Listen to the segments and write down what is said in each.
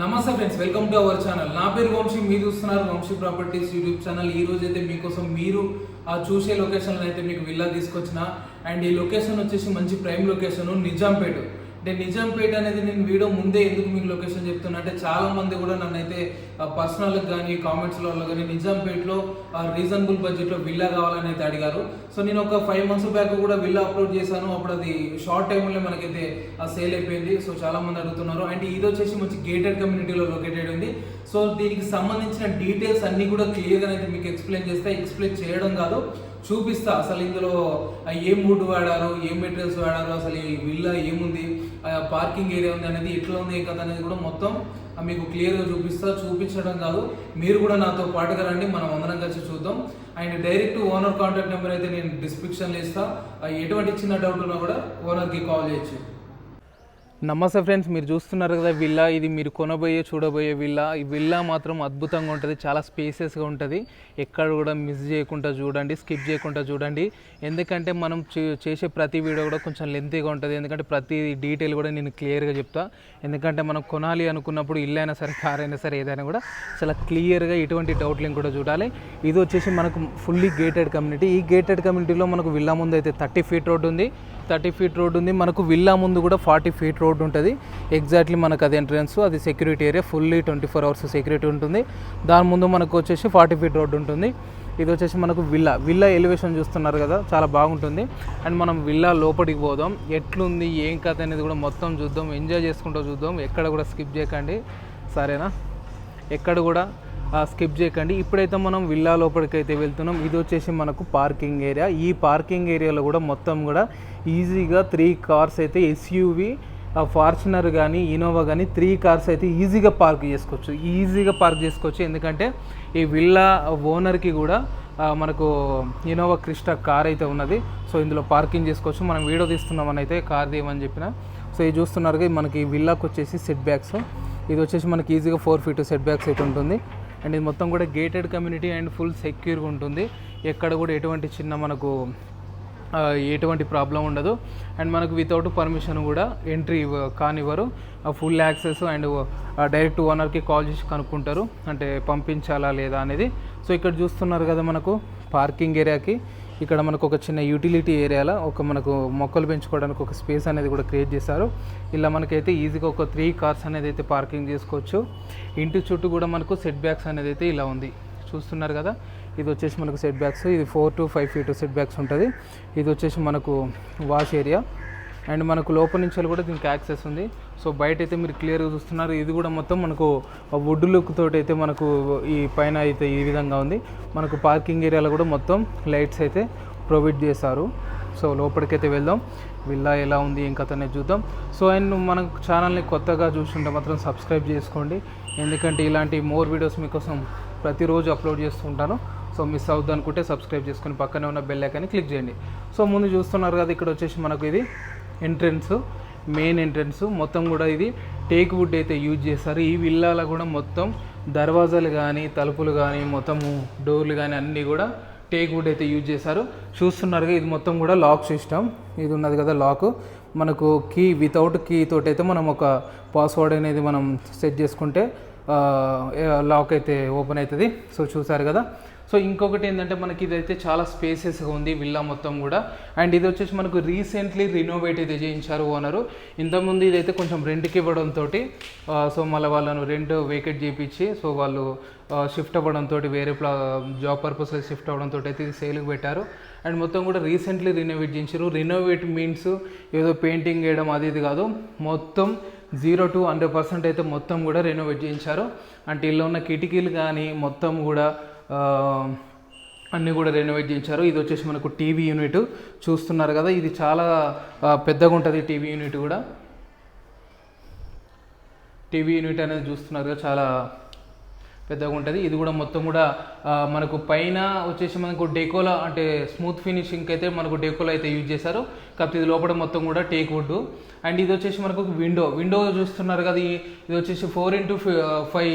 నమస్తే friends welcome to our channel. నా పేరు వంశీ మీరు చూస్తున్నారు వంశీ ప్రాపర్టీస్ యూట్యూబ్ ఛానల్. ఈ రోజు అయితే మీకోసం మీరు ఆ చూసే లొకేషన్ అయితే మీకు విల్లా తీసుకొచ్చిన. అండ్ ఈ లొకేషన్ వచ్చేసి మంచి ప్రైమ్ లొకేషన్ నిజాంపేట. అంటే నిజాంపేట అనేది నేను వీడియో ముందే ఎందుకు మీకు లొకేషన్ చెప్తున్నా అంటే చాలా మంది కూడా నన్ను అయితే పర్సనల్ కానీ కామెంట్స్లో కానీ నిజాంపేటలో రీజనబుల్ బడ్జెట్లో విల్లా కావాలని అయితే అడిగారు. సో నేను ఒక ఫైవ్ మంత్స్ బ్యాక్ కూడా విల్లా అప్లోడ్ చేశాను. అప్పుడు అది షార్ట్ టైంలో మనకైతే సేల్ అయిపోయింది. సో చాలా మంది అడుగుతున్నారు. అండ్ ఇది వచ్చేసి మంచి గేటెడ్ కమ్యూనిటీలో లొకేటెడ్ ఉంది. సో దీనికి సంబంధించిన డీటెయిల్స్ అన్ని కూడా క్లియర్గా అయితే మీకు ఎక్స్ప్లెయిన్ చేస్తే ఎక్స్ప్లెయిన్ చేయడం కాదు. చూపిస్తా. అసలు ఇందులో ఏం వుడ్ వాడారు ఏం మెటీరియల్స్ వాడారు అసలు ఈ విల్లా ఏముంది? పార్కింగ్ ఏరియా ఉంది అనేది ఎట్లా ఉంది కదా కథ అనేది కూడా మొత్తం మీకు క్లియర్గా చూపిస్తా చూపించడం కాదు. మీరు కూడా నాతో పాటుగా రండి మనం అందరం కలిసి చూద్దాం. And direct owner contact number అయితే నేను డిస్క్రిప్షన్లో ఇస్తా. ఎటువంటి చిన్న డౌట్ ఉన్నా కూడా ఓనర్కి కాల్ చేయొచ్చు. నమస్తే ఫ్రెండ్స్ మీరు చూస్తున్నారు కదా విల్లా. ఇది మీరు కొనబోయే చూడబోయే విల్లా. ఈ విల్లా మాత్రం అద్భుతంగా ఉంటుంది చాలా స్పేసెస్గా ఉంటుంది. ఎక్కడ కూడా మిస్ చేయకుండా చూడండి స్కిప్ చేయకుండా చూడండి. ఎందుకంటే మనం చే- చేసే ప్రతి వీడియో కూడా కొంచెం లెంతీగా ఉంటుంది. ఎందుకంటే ప్రతి డీటెయిల్ కూడా నేను క్లియర్గా చెప్తా. ఎందుకంటే మనం కొనాలి అనుకున్నప్పుడు ఇల్లు అయినా సరే కార్ అయినా సరే ఏదైనా కూడా చాలా క్లియర్గా ఎటువంటి డౌట్లింగ్ కూడా చూడాలి. ఇది వచ్చేసి మనకు ఫుల్లీ గేటెడ్ కమ్యూనిటీ ఈ గేటెడ్ కమ్యూనిటీలో మనకు విల్లా ముందు అయితే థర్టీ ఫీట్ రోడ్ ఉంది. థర్టీ ఫీట్ రోడ్ ఉంది. మనకు విల్లా ముందు కూడా ఫార్టీ ఫీట్ రోడ్ ఉంటుంది. ఎగ్జాక్ట్లీ మనకు అది ఎంట్రన్స్ అది security area fully twenty four hours security ఉంటుంది. దాని ముందు మనకు వచ్చేసి ఫార్టీ ఫీట్ రోడ్ ఉంటుంది. ఇది వచ్చేసి మనకు విల్లా. విల్లా ఎలివేషన్ చూస్తున్నారు కదా చాలా బాగుంటుంది. అండ్ మనం విల్లా లోపలికి పోదాం. ఎట్లుంది ఏం కథ అనేది కూడా మొత్తం చూద్దాం. ఎంజాయ్ చేసుకుంటూ చూద్దాం. ఎక్కడ కూడా స్కిప్ చేయకండి. సరేనా? ఎక్కడ కూడా స్కిప్ చేయకండి. ఇప్పుడైతే మనం విల్లా లోపలికైతే వెళ్తున్నాం. ఇది వచ్చేసి మనకు పార్కింగ్ ఏరియా. ఈ పార్కింగ్ ఏరియాలో కూడా మొత్తం కూడా ఈజీగా త్రీ కార్స్ అయితే ఎస్యూవి ఫార్చునర్ కానీ ఇనోవా కానీ త్రీ కార్స్ అయితే ఈజీగా పార్క్ చేసుకోవచ్చు. ఈజీగా పార్క్ చేసుకోవచ్చు. ఎందుకంటే ఈ విల్లా ఓనర్కి కూడా మనకు ఇనోవా క్రిస్టా కార్ అయితే ఉన్నది. సో ఇందులో పార్కింగ్ చేసుకోవచ్చు. మనం వీడియో తీస్తున్నామని అయితే కార్ దేవని చెప్పిన. సో ఇది చూస్తున్నారు మనకి ఈ విల్లాకి వచ్చేసి సెట్ బ్యాక్స్ ఇది వచ్చేసి మనకి ఈజీగా ఫోర్ ఫీట్ సెట్ బ్యాక్స్ అయితే ఉంటుంది. అండ్ ఇది మొత్తం కూడా గేటెడ్ కమ్యూనిటీ అండ్ ఫుల్ సెక్యూర్గా ఉంటుంది. ఎక్కడ కూడా ఎటువంటి చిన్న మనకు ఎటువంటి ప్రాబ్లం ఉండదు. అండ్ మనకు వితౌట్ పర్మిషన్ కూడా ఎంట్రీ కానివ్వరు. ఫుల్ యాక్సెస్ అండ్ డైరెక్ట్ ఓనర్కి కాల్ చేసి కనుక్కుంటారు. అంటే పంపించాలా లేదా అనేది. సో ఇక్కడ చూస్తున్నారు కదా మనకు పార్కింగ్ ఏరియాకి ఇక్కడ మనకు ఒక చిన్న యూటిలిటీ ఏరియాలో ఒక మనకు మొక్కలు పెంచుకోవడానికి ఒక స్పేస్ అనేది కూడా క్రియేట్ చేశారు. ఇలా మనకైతే ఈజీగా ఒక త్రీ కార్స్ అనేది అయితే పార్కింగ్ చేసుకోవచ్చు. ఇంటి చుట్టూ కూడా మనకు సెట్ బ్యాక్స్ అనేది అయితే ఇలా ఉంది. చూస్తున్నారు కదా? ఇది వచ్చేసి మనకు సెట్ బ్యాక్స్ ఇది four to five feet setbacks ఉంటుంది. ఇది వచ్చేసి మనకు వాష్ ఏరియా అండ్ మనకు లోపల నుంచి కూడా దీనికి యాక్సెస్ ఉంది. సో బయట అయితే మీరు క్లియర్గా చూస్తున్నారు. ఇది కూడా మొత్తం మనకు వుడ్ లుక్ తోటి అయితే మనకు ఈ పైన అయితే ఈ విధంగా ఉంది. మనకు పార్కింగ్ ఏరియాలో కూడా మొత్తం లైట్స్ అయితే ప్రొవైడ్ చేశారు. సో లోపలికైతే వెళ్దాం. విల్లా ఎలా ఉంది ఏం కథ అనేది చూద్దాం. సో అండ్ మన ఛానల్ని కొత్తగా చూస్తుంటే మాత్రం సబ్స్క్రైబ్ చేసుకోండి. ఎందుకంటే ఇలాంటి మోర్ వీడియోస్ మీకోసం ప్రతిరోజు అప్లోడ్ చేస్తూ ఉంటాను సో మిస్ అవుద్ది అనుకుంటే సబ్స్క్రైబ్ చేసుకొని పక్కనే ఉన్న బెల్ ఐకాన్ని క్లిక్ చేయండి. సో ముందు చూస్తున్నారు కదా ఇక్కడ వచ్చేసి మనకు ఇది ఎంట్రన్స్. మెయిన్ ఎంట్రన్స్ మొత్తం కూడా ఇది టేక్ వుడ్ అయితే యూజ్ చేస్తారు. ఈ విల్లాలో కూడా మొత్తం దర్వాజాలు కానీ తలుపులు కానీ మొత్తము డోర్లు కానీ అన్నీ కూడా టేక్ వుడ్ అయితే యూజ్ చేశారు చూస్తున్నారుగా ఇది మొత్తం కూడా లాక్ సిస్టమ్ ఇది ఉన్నది కదా లాక్ మనకు కీ వితౌట్ కీ తోటి అయితే మనం ఒక పాస్వర్డ్ అనేది మనం సెట్ చేసుకుంటే లాక్ అయితే ఓపెన్ అవుతుంది. సో చూసారు కదా? సో ఇంకొకటి ఏంటంటే మనకి ఇదైతే చాలా స్పేసెస్గా ఉంది విల్లా మొత్తం కూడా. అండ్ ఇది వచ్చేసి మనకు రీసెంట్లీ రినోవేట్ అయితే చేయించారు ఓనరు ఇంతకుముందు ఇదైతే కొంచెం రెంట్కి ఇవ్వడంతో సో మళ్ళీ వాళ్ళను రెంట్ వేకెట్ చేయించి సో వాళ్ళు షిఫ్ట్ అవ్వడంతో వేరే ప్లా జాబ్ పర్పస్లో షిఫ్ట్ అవ్వడంతో అయితే ఇది సేల్కి పెట్టారు. అండ్ మొత్తం కూడా రీసెంట్లీ రినోవేట్ చేయించారు. రినోవేట్ మీన్స్ ఏదో పెయింటింగ్ వేయడం అది ఇది కాదు. మొత్తం జీరో టు హండ్రెడ్ పర్సెంట్ అయితే మొత్తం కూడా రెనోవేట్ చేయించారు. అంటే ఇల్లు ఉన్న కిటికీలు కానీ మొత్తం కూడా అన్నీ కూడా రెనోవేట్ చేయించారు. ఇది వచ్చేసి మనకు టీవీ యూనిట్ చూస్తున్నారు కదా ఇది చాలా పెద్దగా ఉంటుంది టీవీ యూనిట్ కూడా. టీవీ యూనిట్ అనేది చూస్తున్నారు కదా చాలా పెద్దగా ఉంటుంది. ఇది కూడా మొత్తం కూడా మనకు పైన వచ్చేసి మనకు డెకోలా అంటే స్మూత్ ఫినిషింగ్ అయితే మనకు డెకోలా అయితే యూజ్ చేశారు. కాకపోతే ఇది లోపల మొత్తం కూడా టేక్ వుడ్. అండ్ ఇది వచ్చేసి మనకు విండో. విండో చూస్తున్నారు కదా ఇది వచ్చేసి ఫోర్ ఇంటూ ఫైవ్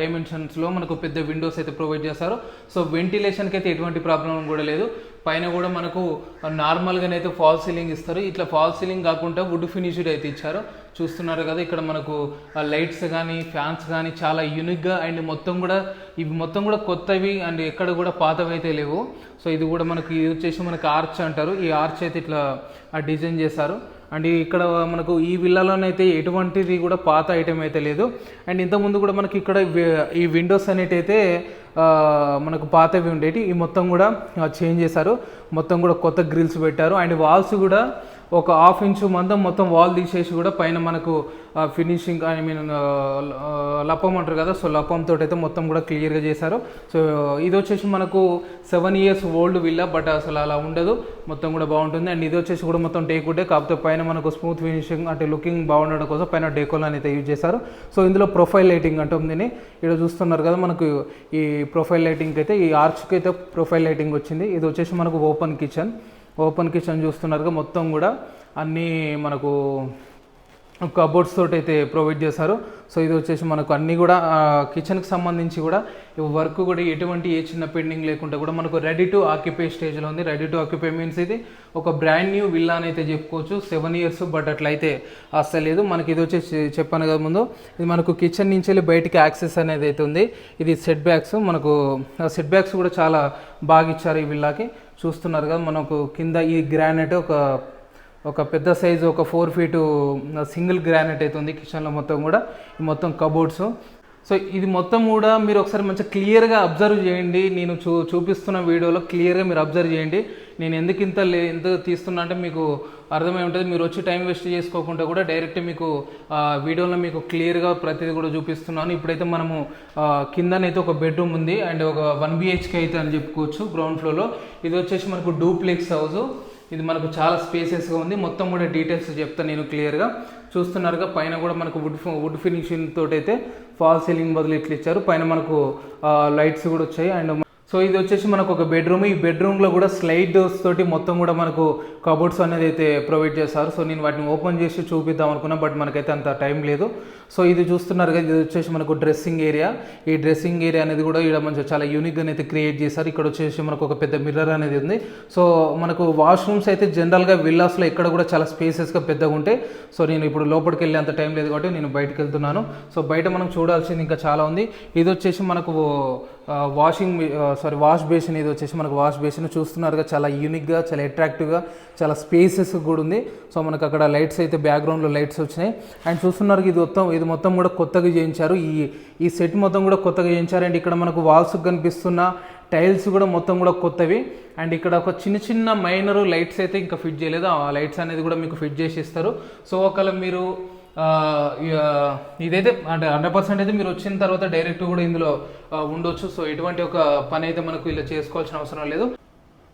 డైమెన్షన్స్లో మనకు పెద్ద విండోస్ అయితే ప్రొవైడ్ చేస్తారు సో వెంటిలేషన్కి అయితే ఎటువంటి ప్రాబ్లం కూడా లేదు. పైన కూడా మనకు నార్మల్గా అయితే ఫాల్ సీలింగ్ ఇస్తారు. ఇట్లా ఫాల్ సీలింగ్ కాకుండా వుడ్ ఫినిష్డ్ అయితే ఇచ్చారు. చూస్తున్నారు కదా ఇక్కడ మనకు లైట్స్ కానీ ఫ్యాన్స్ కానీ చాలా యూనిక్గా అండ్ మొత్తం కూడా ఇవి మొత్తం కూడా కొత్తవి అండ్ ఎక్కడ కూడా పాతవి అయితే లేవు. సో ఇది కూడా మనకి ఇది వచ్చేసి మనకి ఆర్చ్ అంటారు. ఈ ఆర్చ్ అయితే ఇట్లా డిజైన్ చేశారు. అండ్ ఇక్కడ మనకు ఈ విల్లాలోనైతే ఎటువంటిది కూడా పాత ఐటెం అయితే లేదు. అండ్ ఇంతకుముందు కూడా మనకి ఇక్కడ ఈ విండోస్ అనేటైతే మనకు పాతవి ఉండేవి ఈ మొత్తం కూడా చేంజ్ చేశారు. మొత్తం కూడా కొత్త గ్రిల్స్ పెట్టారు. అండ్ వాల్స్ కూడా ఒక హాఫ్ ఇంచు మందం మొత్తం వాల్ తీసేసి కూడా పైన మనకు ఫినిషింగ్ ఐ మీన్ లప్పం అంటారు కదా సో లప్పంతో అయితే మొత్తం కూడా క్లియర్గా చేశారు. సో ఇది వచ్చేసి మనకు seven years old villa but అసలు అలా ఉండదు. మొత్తం కూడా బాగుంటుంది. అండ్ ఇది వచ్చేసి కూడా మొత్తం టేకుడే కాకపోతే పైన మనకు స్మూత్ ఫినిషింగ్ అంటే లుకింగ్ బాగుండడం కోసం పైన డేకోల్ అయితే యూజ్ చేశారు. సో ఇందులో ప్రొఫైల్ లైటింగ్ అంటుంది ఇక్కడ చూస్తున్నారు కదా మనకు ఈ ప్రొఫైల్ లైటింగ్ అయితే ఈ ఆర్చ్కి అయితే ప్రొఫైల్ లైటింగ్ వచ్చింది. ఇది వచ్చేసి మనకు ఓపెన్ కిచెన్ ఓపెన్ కిచెన్ చూస్తున్నారుగా మొత్తం కూడా అన్నీ మనకు కబోర్డ్స్ తోటి అయితే ప్రొవైడ్ చేశారు. సో ఇది వచ్చేసి మనకు అన్నీ కూడా కిచెన్కి సంబంధించి కూడా వర్క్ కూడా ఎటువంటి ఏ చిన్న పెండింగ్ లేకుండా కూడా మనకు రెడీ టు ఆక్యుపై స్టేజ్లో ఉంది. రెడీ టు ఆక్యుపై మీన్స్ ఇది ఒక బ్రాండ్ న్యూ విల్లా అని అయితే చెప్పుకోవచ్చు. సెవెన్ ఇయర్స్ బట్ అట్లయితే అస్సలేదు మనకి ఇది వచ్చేసి చెప్పాను కదా ముందు. ఇది మనకు కిచెన్ నుంచి వెళ్ళి బయటికి యాక్సెస్ అనేది అయితే ఉంది. ఇది సెట్ బ్యాక్స్ మనకు సెట్ బ్యాక్స్ కూడా చాలా బాగా ఇచ్చారు ఈ విల్లాకి చూస్తున్నారు కదా మనకు కింద ఈ గ్రానైట్ ఒక ఒక పెద్ద సైజు ఒక ఫోర్ ఫీటు సింగిల్ గ్రానైట్ అయితే ఉంది కిచెన్లో మొత్తం కూడా ఈ మొత్తం కబోర్డ్స్ సో ఇది మొత్తం కూడా మీరు ఒకసారి మంచిగా క్లియర్గా అబ్జర్వ్ చేయండి. నేను చూ చూపిస్తున్న వీడియోలో క్లియర్గా మీరు అబ్జర్వ్ చేయండి. నేను ఎందుకు ఇంత లే ఎంత తీస్తున్నా అంటే మీకు అర్థమై ఉంటుంది. మీరు వచ్చి టైం వేస్ట్ చేసుకోకుండా కూడా డైరెక్ట్ మీకు వీడియోలో మీకు క్లియర్గా ప్రతిదీ కూడా చూపిస్తున్నాను. ఇప్పుడైతే మనము కిందనైతే ఒక బెడ్రూమ్ ఉంది. అండ్ ఒక వన్ బిహెచ్కే అయితే అని చెప్పుకోవచ్చు గ్రౌండ్ ఫ్లోర్లో. ఇది వచ్చేసి మనకు డూప్లెక్స్ హౌస్. ఇది మనకు చాలా స్పేసెస్గా ఉంది. మొత్తం కూడా డీటెయిల్స్ చెప్తాను నేను క్లియర్గా. చూస్తున్నారుగా పైన కూడా మనకు వుడ్ వుడ్ ఫినిషింగ్ తోటైతే అయితే ఫాల్ సీలింగ్ బదులు ఇట్లా ఇచ్చారు. పైన మనకు లైట్స్ కూడా వచ్చాయి. అండ్ సో ఇది వచ్చేసి మనకు ఒక బెడ్రూమ్ ఈ బెడ్రూమ్లో కూడా స్లైడ్ డోర్స్ తోటి మొత్తం కూడా మనకు కబోర్డ్స్ అనేది అయితే ప్రొవైడ్ చేస్తారు. సో నేను వాటిని ఓపెన్ చేసి చూపిద్దాం అనుకున్నా బట్ మనకైతే అంత టైం లేదు. సో ఇది చూస్తున్నారు కదా ఇది వచ్చేసి మనకు డ్రెస్సింగ్ ఏరియా ఈ డ్రెస్సింగ్ ఏరియా అనేది కూడా ఇక్కడ మంచి చాలా యూనిక్గా అయితే క్రియేట్ చేశారు. ఇక్కడ వచ్చేసి మనకు ఒక పెద్ద మిర్రర్ అనేది ఉంది. సో మనకు వాష్రూమ్స్ అయితే జనరల్గా విల్లాస్లో ఇక్కడ కూడా చాలా స్పేసెస్గా పెద్దగా ఉంటాయి సో నేను ఇప్పుడు లోపలికి వెళ్ళే అంత టైం లేదు కాబట్టి నేను బయటకు వెళ్తున్నాను. సో బయట మనం చూడాల్సింది ఇంకా చాలా ఉంది. ఇది వచ్చేసి మనకు వాషింగ్ సారీ వాష్ బేసిన్ ఇది వచ్చేసి మనకు వాష్ బేసిన్ చూస్తున్నారుగా చాలా యూనిక్గా చాలా అట్రాక్టివ్గా చాలా స్పేసెస్ కూడా ఉంది. సో మనకు అక్కడ లైట్స్ అయితే బ్యాక్గ్రౌండ్లో లైట్స్ వచ్చినాయి. అండ్ చూస్తున్నారు ఇది మొత్తం ఇది మొత్తం కూడా కొత్తగా చేయించారు. ఈ ఈ సెట్ మొత్తం కూడా కొత్తగా చేయించారు. అండ్ ఇక్కడ మనకు వాల్స్ కనిపిస్తున్న టైల్స్ కూడా మొత్తం కూడా కొత్తవి. అండ్ ఇక్కడ ఒక చిన్న చిన్న మైనర్ లైట్స్ అయితే ఇంకా ఫిట్ చేయలేదు. ఆ లైట్స్ అనేది కూడా మీకు ఫిట్ చేసి ఇస్తారు. సో ఒకవేళ మీరు ఇదైతే అంటే హండ్రెడ్ పర్సెంట్ అయితే మీరు వచ్చిన తర్వాత డైరెక్ట్ కూడా ఇందులో ఉండొచ్చు. సో ఎటువంటి ఒక పని అయితే మనకు ఇలా చేసుకోవాల్సిన అవసరం లేదు.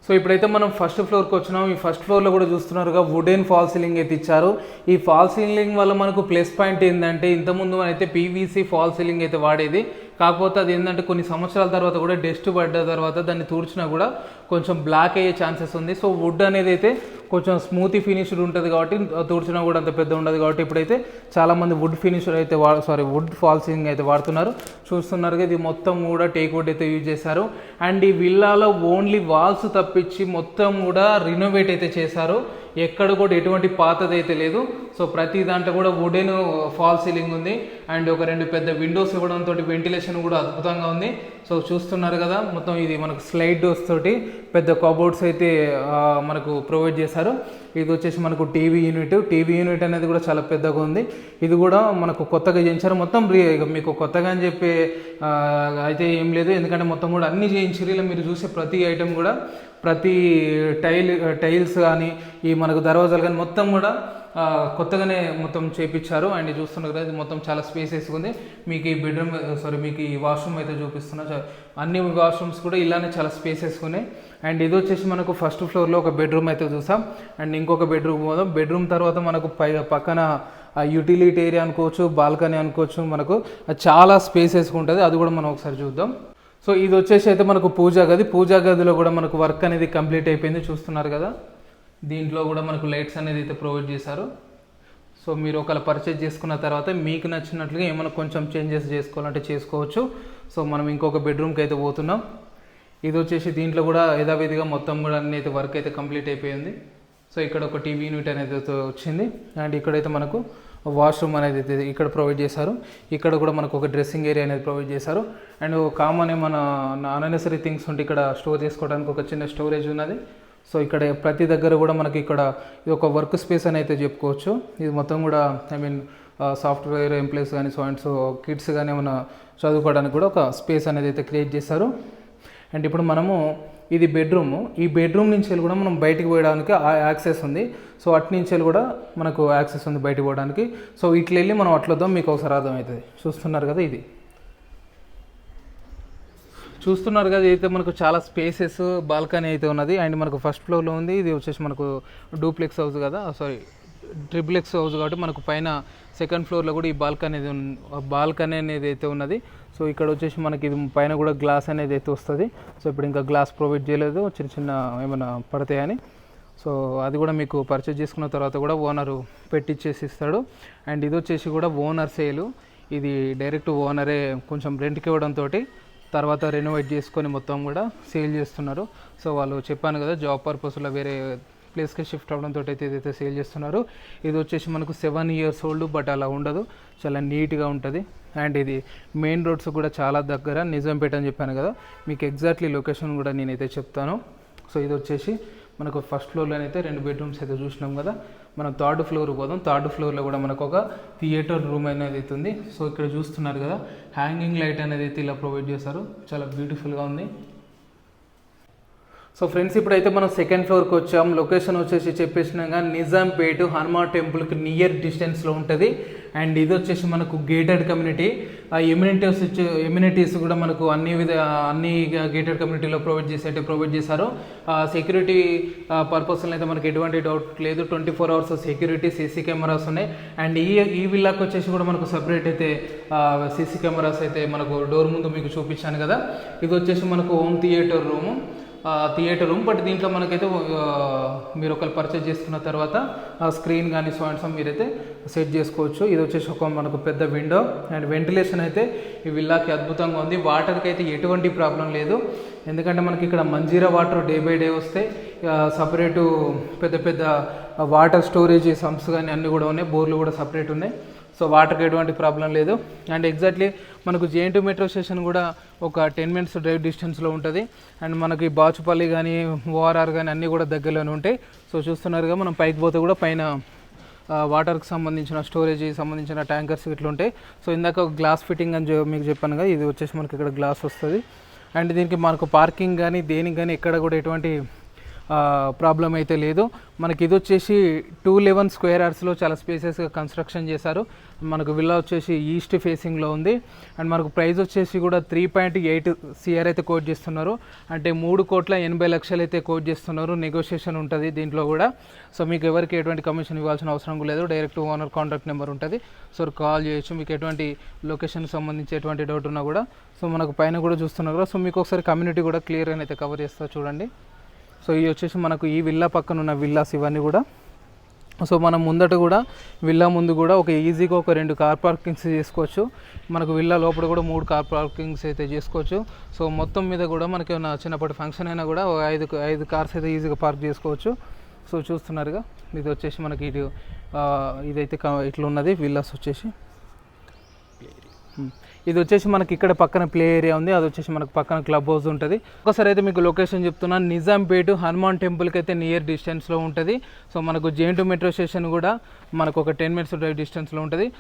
సో ఇప్పుడైతే మనం ఫస్ట్ ఫ్లోర్కి వచ్చినాం. ఈ ఫస్ట్ ఫ్లోర్లో కూడా చూస్తున్నారుగా వుడెన్ ఫాల్ సీలింగ్ అయితే ఇచ్చారు. ఈ ఫాల్ సీలింగ్ వల్ల మనకు ప్లస్ పాయింట్ ఏంటంటే ఇంతకుముందు అయితే పీవీసీ ఫాల్ సీలింగ్ అయితే వాడేది. కాకపోతే అది ఏంటంటే కొన్ని సంవత్సరాల తర్వాత కూడా డస్ట్ పడ్డ తర్వాత దాన్ని తూర్చినా కూడా కొంచెం బ్లాక్ అయ్యే ఛాన్సెస్ ఉంది. సో వుడ్ అనేది అయితే కొంచెం స్మూతీ ఫినిష్డ్ ఉంటుంది కాబట్టి తూర్చినా కూడా అంత పెద్ద ఉండదు కాబట్టి ఇప్పుడైతే చాలామంది వుడ్ ఫినిషర్ అయితే వా సారీ వుడ్ ఫాల్సింగ్ అయితే వాడుతున్నారు. చూస్తున్నారు ఇది మొత్తం కూడా టేక్ వుడ్ అయితే యూజ్ చేశారు. అండ్ ఈ విల్లాలో ఓన్లీ వాల్స్ తప్పించి మొత్తం కూడా రినోవేట్ అయితే చేశారు. ఎక్కడ కూడా ఎటువంటి పాతది అయితే లేదు. సో ప్రతి దాంట్లో కూడా వుడెన్ ఫాల్ సీలింగ్ ఉంది. అండ్ ఒక రెండు పెద్ద విండోస్ ఇవ్వడంతో వెంటిలేషన్ కూడా అద్భుతంగా ఉంది. సో చూస్తున్నారు కదా మొత్తం ఇది మనకు స్లైడ్ డోర్స్ తోటి పెద్ద కబోర్డ్స్ అయితే మనకు ప్రొవైడ్ చేశారు. ఇది వచ్చేసి మనకు టీవీ యూనిట్ టీవీ యూనిట్ అనేది కూడా చాలా పెద్దగా ఉంది. ఇది కూడా మనకు కొత్తగా చేయించారు. మొత్తం మీకు కొత్తగా అని చెప్పి అయితే ఏం లేదు. ఎందుకంటే మొత్తం కూడా అన్ని చేయించారు ఇలా మీరు చూసే ప్రతి ఐటెం కూడా ప్రతి టైల్ టైల్స్ కానీ ఈ మనకు దర్వాజాలు కానీ మొత్తం కూడా కొత్తగానే మొత్తం చేపించారు. అండ్ చూస్తున్నారు కదా ఇది మొత్తం చాలా స్పేస్ వేసుకుంది. మీకు ఈ బెడ్రూమ్ సారీ మీకు ఈ వాష్రూమ్ అయితే చూపిస్తున్నా. అన్ని వాష్రూమ్స్ కూడా ఇలానే చాలా స్పేస్ వేసుకున్నాయి. అండ్ ఇది వచ్చేసి మనకు ఫస్ట్ ఫ్లోర్లో ఒక బెడ్రూమ్ అయితే చూసాం. అండ్ ఇంకొక బెడ్రూమ్ పోదాం. బెడ్రూమ్ తర్వాత మనకు పై పక్కన యూటిలిటీ ఏరియా అనుకోవచ్చు బాల్కనీ అనుకోవచ్చు మనకు చాలా స్పేస్ ఉంటుంది అది కూడా మనం ఒకసారి చూద్దాం. సో ఇది వచ్చేసి అయితే మనకు పూజా గది. పూజా గదిలో కూడా మనకు వర్క్ అనేది కంప్లీట్ అయిపోయింది. చూస్తున్నారు కదా? దీంట్లో కూడా మనకు లైట్స్ అనేది అయితే ప్రొవైడ్ చేశారు. సో మీరు ఒకవేళ పర్చేజ్ చేసుకున్న తర్వాత మీకు నచ్చినట్లుగా ఏమైనా కొంచెం చేంజెస్ చేసుకోవాలంటే చేసుకోవచ్చు. సో మనం ఇంకొక బెడ్రూమ్కి అయితే పోతున్నాం. ఇది వచ్చేసి దీంట్లో కూడా యథావిధిగా మొత్తం కూడా అన్ని అయితే వర్క్ అయితే కంప్లీట్ అయిపోయింది. సో ఇక్కడ ఒక టీవీ యూనిట్ అనేది అయితే వచ్చింది. అండ్ ఇక్కడైతే మనకు వాష్రూమ్ అనేది అయితే ఇక్కడ ప్రొవైడ్ చేశారు. ఇక్కడ కూడా మనకు ఒక డ్రెస్సింగ్ ఏరియా అనేది ప్రొవైడ్ చేశారు. అండ్ కామన్ ఏమైనా అన్నెసరీ థింగ్స్ ఉంటే ఇక్కడ స్టోర్ చేసుకోవడానికి ఒక చిన్న స్టోరేజ్ ఉన్నది. సో ఇక్కడ ప్రతి దగ్గర కూడా మనకి ఇక్కడ ఇది ఒక వర్క్ స్పేస్ అని అయితే చెప్పుకోవచ్చు. ఇది మొత్తం కూడా ఐ మీన్ సాఫ్ట్వేర్ ఎంప్లాయీస్ కానీ సో అండ్ సో కిడ్స్ కానీ ఏమైనా చదువుకోవడానికి కూడా ఒక స్పేస్ అనేది అయితే క్రియేట్ చేశారు. అండ్ ఇప్పుడు మనము ఇది బెడ్రూమ్. ఈ బెడ్రూమ్ నుంచి వెళ్ళి కూడా మనం బయటికి పోయడానికి ఆ యాక్సెస్ ఉంది. సో అటు నుంచి వెళ్ళి కూడా మనకు యాక్సెస్ ఉంది బయటికి పోవడానికి. సో ఇట్లా వెళ్ళి మనం అట్లొద్దాం మీకు ఒకసారి అర్థమవుతుంది. చూస్తున్నారు కదా ఇది? చూస్తున్నారు కదా అయితే మనకు చాలా స్పేసెస్ బాల్కనీ అయితే ఉన్నది. అండ్ మనకు ఫస్ట్ ఫ్లోర్లో ఉంది. ఇది వచ్చేసి మనకు డూప్లెక్స్ హౌస్ కదా. సారీ ట్రిప్లెక్స్ హౌస్ కాబట్టి మనకు పైన సెకండ్ ఫ్లోర్లో కూడా ఈ బాల్కనీ అనేది బాల్కనీ అనేది అయితే ఉన్నది. సో ఇక్కడ వచ్చేసి మనకి ఇది పైన కూడా గ్లాస్ అనేది అయితే వస్తుంది. సో ఇప్పుడు ఇంకా గ్లాస్ ప్రొవైడ్ చేయలేదు. చిన్న చిన్న ఏమైనా పడతాయని సో అది కూడా మీకు పర్చేజ్ చేసుకున్న తర్వాత కూడా ఓనరు పెట్టిచ్చేసి ఇస్తాడు. అండ్ ఇది వచ్చేసి కూడా ఓనర్ సేలు. ఇది డైరెక్ట్ ఓనరే కొంచెం రెంట్కి ఇవ్వడంతో తర్వాత రెనోవేట్ చేసుకొని మొత్తం కూడా సేల్ చేస్తున్నారు. సో వాళ్ళు చెప్పాను కదా జాబ్ పర్పస్లో వేరే ప్లేస్కి షిఫ్ట్ అవడంతో అయితే ఏదైతే సేల్ చేస్తున్నారు. ఇది వచ్చేసి మనకు సెవెన్ ఇయర్స్ ఓల్డ్ బట్ అలా ఉండదు. చాలా నీట్గా ఉంటుంది. అండ్ ఇది మెయిన్ రోడ్స్ కూడా చాలా దగ్గర నిజాంపేట అని చెప్పాను కదా. మీకు ఎగ్జాక్ట్లీ లొకేషన్ కూడా నేనైతే చెప్తాను. సో ఇది వచ్చేసి మనకు ఫస్ట్ ఫ్లోర్లోనైతే రెండు బెడ్రూమ్స్ అయితే చూసినాం కదా. మనం థర్డ్ ఫ్లోర్ పోదాం. థర్డ్ ఫ్లోర్లో కూడా మనకు ఒక థియేటర్ రూమ్ అనేది అయితే ఉంది. సో ఇక్కడ చూస్తున్నారు కదా హ్యాంగింగ్ లైట్ అనేది అయితే ఇలా ప్రొవైడ్ చేశారు. చాలా బ్యూటిఫుల్గా ఉంది. సో ఫ్రెండ్స్ ఇప్పుడైతే మనం సెకండ్ ఫ్లోర్కి వచ్చాం. లొకేషన్ వచ్చేసి చెప్పేసినాక నిజాంపేట్ హనుమాన్ టెంపుల్కి నియర్ డిస్టెన్స్లో ఉంటుంది. అండ్ ఇది వచ్చేసి మనకు గేటెడ్ కమ్యూనిటీ ఆ ఎమ్యూనిటీస్ ఎమ్యూనిటీస్ కూడా మనకు అన్ని విధ అన్ని గేటెడ్ కమ్యూనిటీలో ప్రొవైడ్ చేసేట్టు ప్రొవైడ్ చేశారు. సెక్యూరిటీ పర్పస్లో అయితే మనకి ఎటువంటి డౌట్ లేదు. Twenty four hours security CC cameras ఉన్నాయి. అండ్ ఈ ఈ విల్లాకి వచ్చేసి కూడా మనకు సపరేట్ అయితే సీసీ కెమెరాస్ అయితే మనకు డోర్ ముందు మీకు చూపించాను కదా. ఇది వచ్చేసి మనకు home theatre room theatre room but దీంట్లో మనకైతే మీరు ఒకరు పర్చేజ్ చేసుకున్న తర్వాత ఆ స్క్రీన్ కానీ సో అండ్ సో మీరైతే సెట్ చేసుకోవచ్చు. ఇది వచ్చేసి ఒక మనకు పెద్ద విండో అండ్ వెంటిలేషన్ అయితే ఈ విల్లాకి అద్భుతంగా ఉంది. వాటర్కి అయితే ఎటువంటి ప్రాబ్లం లేదు. ఎందుకంటే మనకి ఇక్కడ Manjeera water day by day వస్తే సపరేటు పెద్ద పెద్ద వాటర్ స్టోరేజ్ సంప్స్ కానీ అన్నీ కూడా ఉన్నాయి. బోర్లు కూడా సపరేట్ ఉన్నాయి. సో వాటర్కి ఎటువంటి ప్రాబ్లం లేదు. అండ్ ఎగ్జాక్ట్లీ మనకు జేఎన్టీ మెట్రో స్టేషన్ కూడా ఒక టెన్ మినిట్స్ డ్రైవ్ డిస్టెన్స్లో ఉంటుంది. అండ్ మనకి బాచుపల్లి కానీ ఓఆర్ఆర్ కానీ అన్నీ కూడా దగ్గరలోనే ఉంటాయి. సో చూస్తున్నారుగా మనం పైకి పోతే కూడా పైన వాటర్కి సంబంధించిన స్టోరేజ్ సంబంధించిన ట్యాంకర్స్ ఇట్లా ఉంటాయి. సో ఇందాక గ్లాస్ ఫిట్టింగ్ అని మీకు చెప్పాను కదా ఇది వచ్చేసి మనకి ఇక్కడ గ్లాస్ వస్తుంది. అండ్ దీనికి మనకు పార్కింగ్ కానీ దేనికి కానీ ఎక్కడ కూడా ఎటువంటి ప్రాబ్లం అయితే లేదు. మనకి ఇది వచ్చేసి టూ లెవెన్ స్క్వేర్ అవర్స్లో చాలా స్పేసెస్గా కన్స్ట్రక్షన్ చేశారు. మనకు విల్లా వచ్చేసి ఈస్ట్ ఫేసింగ్లో ఉంది. అండ్ మనకు ప్రైస్ వచ్చేసి కూడా త్రీ పాయింట్ ఎయిట్ సిఆర్ అయితే కోట్ చేస్తున్నారు. అంటే మూడు కోట్ల ఎనభై లక్షలు అయితే కోట్ చేస్తున్నారు. నెగోషియేషన్ ఉంటుంది దీంట్లో కూడా. సో మీకు ఎవరికి ఎటువంటి కమిషన్ ఇవ్వాల్సిన అవసరం లేదు. డైరెక్ట్ ఓనర్ కాంటాక్ట్ నెంబర్ ఉంటుంది. సో కాల్ చేయొచ్చు. మీకు ఎటువంటి లొకేషన్కి సంబంధించి ఎటువంటి డౌట్ ఉన్నా కూడా. సో మనకు పైన కూడా చూస్తున్నారు కదా. సో మీకు ఒకసారి కమ్యూనిటీ కూడా క్లియర్గా అయితే కవర్ చేస్తా చూడండి. సో ఇవి వచ్చేసి మనకు ఈ విల్లా పక్కన ఉన్న విల్లాస్ ఇవన్నీ కూడా. సో మనం ముందట కూడా విల్లా ముందు కూడా ఒక ఈజీగా ఒక రెండు కార్ పార్కింగ్స్ చేసుకోవచ్చు. మనకు విల్లా లోపల కూడా మూడు కార్ పార్కింగ్స్ అయితే చేసుకోవచ్చు. సో మొత్తం మీద కూడా మనకి ఏమైనా చిన్నప్పటి ఫంక్షన్ అయినా కూడా ఒక ఐదు ఐదు కార్స్ అయితే ఈజీగా పార్క్ చేసుకోవచ్చు. సో చూస్తున్నారుగా ఇది వచ్చేసి మనకి ఇది ఆ, ఇదైతే ఇట్లా ఉన్నది విల్లాస్ వచ్చేసి. ఇది వచ్చేసి మనకి ఇక్కడ పక్కన ప్లే ఏరియా ఉంది. అది వచ్చేసి మనకు పక్కన క్లబ్ హౌస్ ఉంటుంది. ఒకసారి అయితే మీకు లొకేషన్ చెప్తున్నాను నిజాంపేట హనుమాన్ టెంపుల్కి అయితే నియర్ డిస్టెన్స్లో ఉంటుంది. సో మనకు జేఎన్టు మెట్రో స్టేషన్ కూడా మనకు ఒక టెన్ మినిట్స్ డ్రైవ్ డిస్టెన్స్లో ఉంటుంది.